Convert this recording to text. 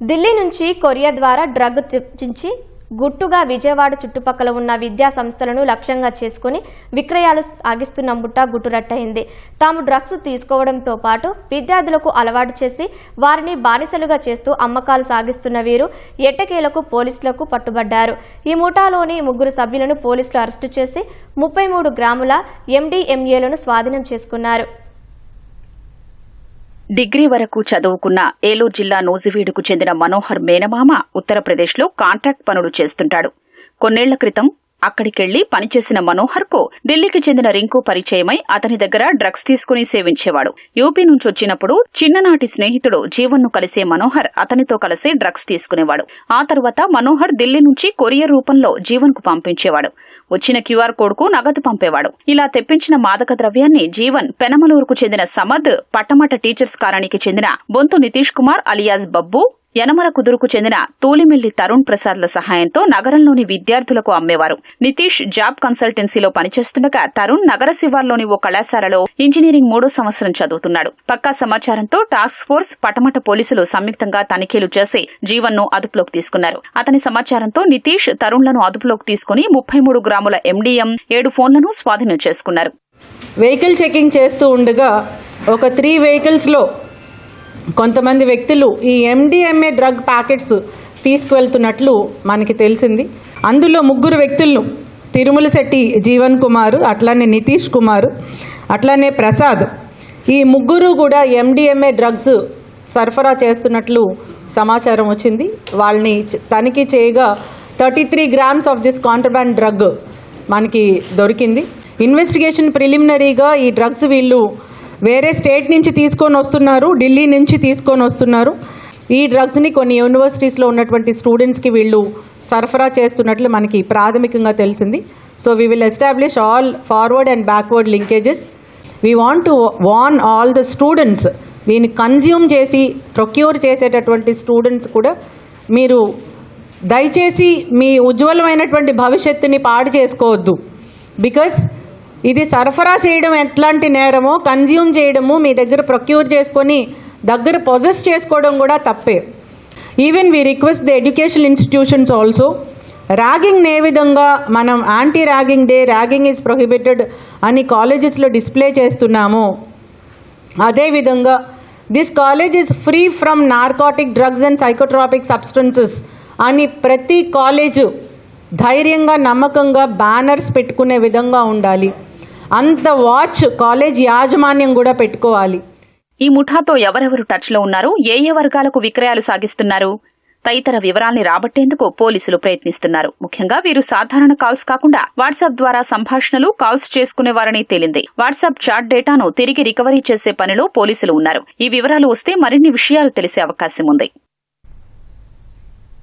ఢిల్లీ నుంచి కొరియా ద్వారా డ్రగ్ తెప్పించి గుట్టుగా విజయవాడ చుట్టుపక్కల ఉన్న విద్యా సంస్థలను లక్ష్యంగా చేసుకుని విక్రయాలు సాగిస్తున్న ముఠా గుట్టురట్టయింది తాము డ్రగ్స్ తీసుకోవడంతో పాటు విద్యార్థులకు అలవాటు చేసి వారిని బానిసలుగా చేస్తూ అమ్మకాలు సాగిస్తున్న వీరు ఎట్టకేలకు పోలీసులకు పట్టుబడ్డారు. ఈ ముఠాలోని ముగ్గురు సభ్యులను పోలీసులు అరెస్టు చేసి ముప్పై మూడు గ్రాముల ఎండీఎంఏలను స్వాధీనం చేసుకున్నారు. డిగ్రీ వరకు చదువుకున్న ఏలూరు జిల్లా నూజివీడుకు చెందిన మనోహర్ మేనమామ ఉత్తరప్రదేశ్లో కాంట్రాక్ట్ పనులు చేస్తుంటాడు. కొన్నేళ్ళ క్రితం అక్కడికెళ్ళి పనిచేసిన మనోహర్కు ఢిల్లీకి చెందిన రింకు పరిచయమై అతని దగ్గర డ్రగ్స్ తీసుకుని సేవించేవాడు. యూపీ నుంచి వచ్చినప్పుడు చిన్ననాటి స్నేహితుడు జీవన్ను కలిసే మనోహర్ అతనితో కలిసి డ్రగ్స్ తీసుకునేవాడు. ఆ తర్వాత మనోహర్ ఢిల్లీ నుంచి కొరియర్ రూపంలో జీవన్కు పంపించేవాడు. వచ్చిన క్యూఆర్ కోడ్కు నగదు పంపేవాడు. ఇలా తెప్పించిన మాదక ద్రవ్యాన్ని జీవన్ పెనమలూరుకు చెందిన సమద్ పట్టమట టీచర్స్ కాలనీకి చెందిన బొంతు నితీష్ కుమార్ అలియాస్ బబ్బు యనమల కుదురుకు చెందిన తూలిమిల్లి తరుణ్ ప్రసాద్ల సహాయంతో నగరంలోని విద్యార్థులకు అమ్మేవారు. నితీష్ జాబ్ కన్సల్టెన్సీలో పనిచేస్తుండగా తరుణ్ నగర శివార్లోని ఓ కళాశాలలో ఇంజనీరింగ్ మూడో సంవత్సరం చదువుతున్నాడు. పక్కా సమాచారంతో టాస్క్ ఫోర్స్ పటమట పోలీసులు సంయుక్తంగా తనిఖీలు చేసి జీవన్ను అదుపులోకి తీసుకున్నారు. అతని సమాచారంతో నితీష్ తరుణ్లను అదుపులోకి తీసుకుని ముప్పై మూడు గ్రాముల ఎండీఎం ఏడు ఫోన్లను స్వాధీనం చేసుకున్నారు. వెహికల్ చెకింగ్ చేస్తూ ఉండగా ఒక త్రీ వెహికల్స్లో కొంతమంది వ్యక్తులు ఈ ఎండిఎంఏ డ్రగ్ ప్యాకెట్స్ తీసుకువెళ్తున్నట్లు మనకి తెలిసింది. అందులో ముగ్గురు వ్యక్తులను తిరుమల శెట్టి జీవన్ కుమార్ అట్లానే నితీష్ కుమార్ అట్లానే ప్రసాద్. ఈ ముగ్గురు కూడా ఎండిఎంఏ డ్రగ్స్ సరఫరా చేస్తున్నట్లు సమాచారం వచ్చింది. వాళ్ళని తనిఖీ చేయగా thirty three grams of this contraband drug మనకి దొరికింది. ఇన్వెస్టిగేషన్ ప్రిలిమినరీగా ఈ డ్రగ్స్ వీళ్ళు వేరే స్టేట్ నుంచి తీసుకొని వస్తున్నారు ఢిల్లీ నుంచి తీసుకొని వస్తున్నారు. ఈ డ్రగ్స్ని కొన్ని యూనివర్సిటీస్లో ఉన్నటువంటి స్టూడెంట్స్కి వీళ్ళు సరఫరా చేస్తున్నట్లు మనకి ప్రాథమికంగా తెలిసింది. So we will establish all forward and backward linkages we want to warn all the students దీన్ని కన్జ్యూమ్ చేసి ప్రొక్యూర్ చేసేటటువంటి స్టూడెంట్స్ కూడా మీరు దయచేసి మీ ఉజ్వలమైనటువంటి భవిష్యత్తుని పాడు చేసుకోవద్దు. బికాస్ ఇది సరఫరా చేయడం ఎట్లాంటి నేరమో కన్జ్యూమ్ చేయడము మీ దగ్గర ప్రొక్యూర్ చేసుకొని దగ్గర పొజెస్ చేసుకోవడం కూడా తప్పే. Even we request the education institutions also ragging ఏ విధంగా మనం anti ragging day ragging is prohibited అని కాలేజెస్లో డిస్ప్లే చేస్తున్నాము. అదేవిధంగా this college is free from narcotic drugs and psychotropic substances అని ప్రతి కాలేజు ధైర్యంగా నమ్మకంగా బ్యానర్స్ పెట్టుకునే విధంగా ఉండాలి. అంత వాచ్ కాలేజ్ యాజమాన్యం కూడా పెట్టుకోవాలి. ఈ ముఠాతో ఎవరెవరు టచ్లో ఉన్నారు? ఏ ఏ వర్గాలకు విక్రయాలు సాగిస్తున్నారు? తదితర వివరాల్ని రాబట్టేందుకు పోలీసులు ప్రయత్నిస్తున్నారు. ముఖ్యంగా వీరు సాధారణ కాల్స్ కాకుండా వాట్సాప్ ద్వారా సంభాషణలు కాల్స్ చేసుకునేవారని తేలింది. వాట్సాప్ చాట్ డేటాను తిరిగి రికవరీ చేసే పనిలో పోలీసులు ఉన్నారు. ఈ వివరాలు వస్తే మరిన్ని విషయాలు తెలిసే అవకాశం ఉంది.